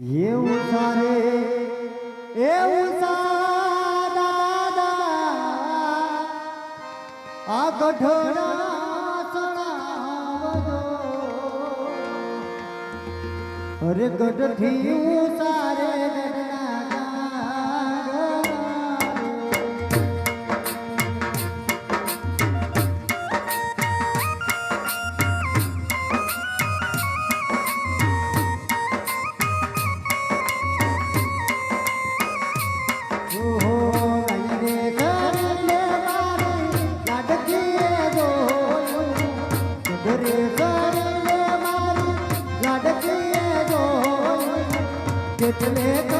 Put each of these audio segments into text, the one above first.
એવું સારે એવું સારા આ ગઢડા અરે ગઢથી હું তুমি তো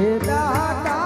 এটা